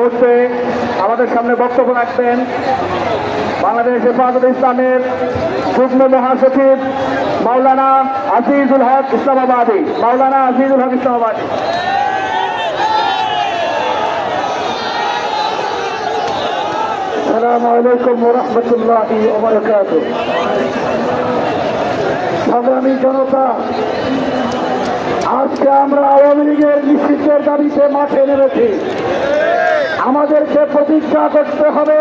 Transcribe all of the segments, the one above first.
মুহূর্তে আমাদের সামনে বক্তব্য রাখবেন। বাংলাদেশ হেফাজত ইসলামের যুগ্ম মহাসচিব মাওলানা আজিজুল হক ইসলামাবাদী। মাওলানা আজিজুল হক ইসলামাবাদী। আজকে আমরা আওয়ামী লীগের নিষিদ্ধের দাবিতে মাঠে নেমেছি। আমাদেরকে প্রতিজ্ঞা করতে হবে।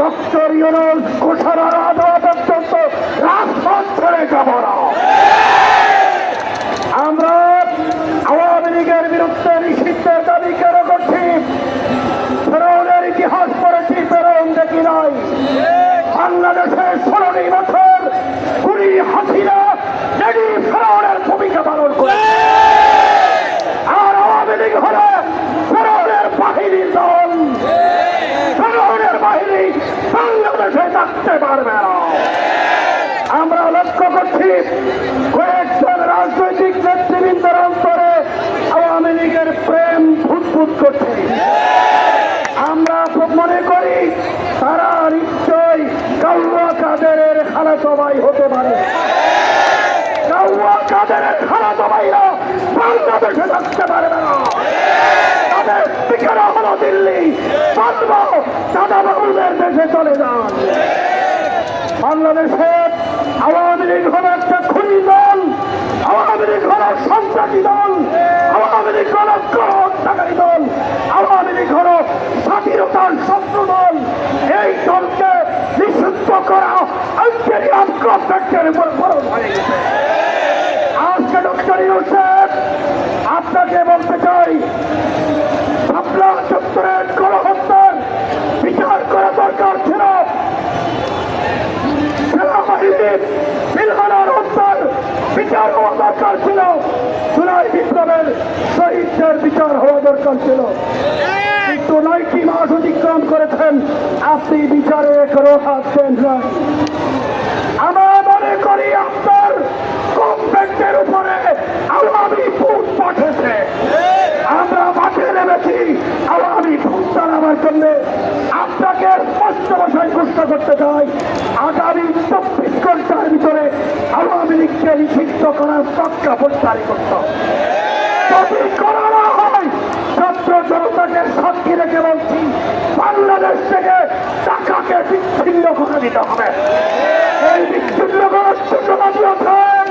ডক্টর ইউনুস ঘোষণার আদালত পর্যন্ত যাব না। আমরা আওয়ামী লীগের বিরুদ্ধে নিষিদ্ধের দাবি কেন করছি? ফেরাউনের ইতিহাস পড়েছি, ফেরাউন দেখি নাই। বাংলাদেশের ষোলোটি বছর কুড়ি হাসিনা ফেরাউনের ভূমিকা পালন করে আর আওয়ামী লীগ হল ফেরাউনের বাহিনীর দল ফেরাউনের বাহিনী বাংলাদেশে থাকতে পারবে না আমরা লক্ষ্য করছি, কয়েকজন রাজনৈতিক নেতৃবৃন্দের অন্তরে আওয়ামী লীগের প্রেম ফুটফুট করছে। আমরা মনে করি তারা নিশ্চয় কাউয়া কাদেরের খালাতো ভাই হতে পারে। কাউয়া কাদেরের খালাতো ভাইরা বাংলাদেশে থাকতে পারবে না। তাদের ঠিকানা হলো দিল্লি। বাঁধব দাদা বাবুদের দেশে চলে যান। বাংলাদেশের আওয়ামী লীগ হলো একটা খুনি দল, আওয়ামী লীগ হলো সন্ত্রাসী দল, আওয়ামী লীগ হলো হত্যাকারী দল, আওয়ামী লীগ হলো স্বাধীনতার শত্রু দল। এই দলকে নিষিদ্ধ করা আজকের আক্রমণের উপর ফরজ হয়ে গেছে আজকে ডক্টর ইউসেফ আপনাকে বলতে চাই শাপলা চত্বরের গণহত্যার বিচার করা দরকার ছিল সেনাবাহিনীর বিচার হওয়া দরকার ছিল। বিচার হওয়া দরকার ছিল। কিন্তু বিচারে হাত দেন নাই। আমরা মনে করি উপরে আওয়ামী ভূত পাঠেছে আমরা মাঠে নেমেছি, আওয়ামী ভূত চালাবার জন্য। আপনাকে প্রশ্ন করতে চাই। আগামী চব্বিশ ঘণ্টার ভিতরে আওয়ামী লীগকে নিষিদ্ধ করার প্রজ্ঞাপন জারি করতে হয়, ছাত্র জনতাকে সাক্ষী রেখে বলছি, বাংলাদেশ থেকে টাকাকে বিচ্ছিন্ন করে দিতে হবে। এই বিচ্ছিন্ন করার রাজি আছেন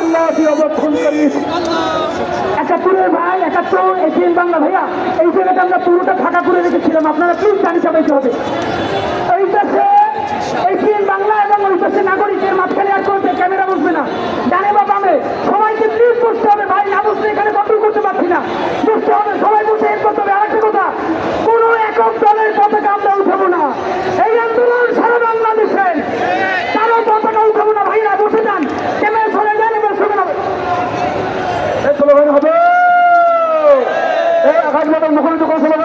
আল্লাহ অবক্ষণ একাত্তরের ভাই, একাত্তর এশিয়ান বাংলা ভাইয়া, এই জায়গাটা আমরা পুরোটা ফাঁকা করে রেখেছিলাম। আপনারা প্লিজ গাড়ি চাপাইতে হবে এই দেশে এটিএন বাংলা এবং ওই দেশে নাগরিকের মাঝখানে আর কোনো ক্যামেরা বসবে না ডানে বা বামে সবাইকে প্লিজ বসতে হবে ভাই না বসলে এখানে কন্ট্রোল করতে পারছি না বসতে হবে সবাই বসে এর করতে হবে আরেকটা কথা কোনো একক দলের পতাকা আমরা উঠাবো না এই আন্দোলন সারা বাংলাদেশের কারও পতাকা উঠাবো না ভাইরা বসে যান ক্যামেরা সরে যান এবার শুনে নেবে এই স্লোগান হবে এই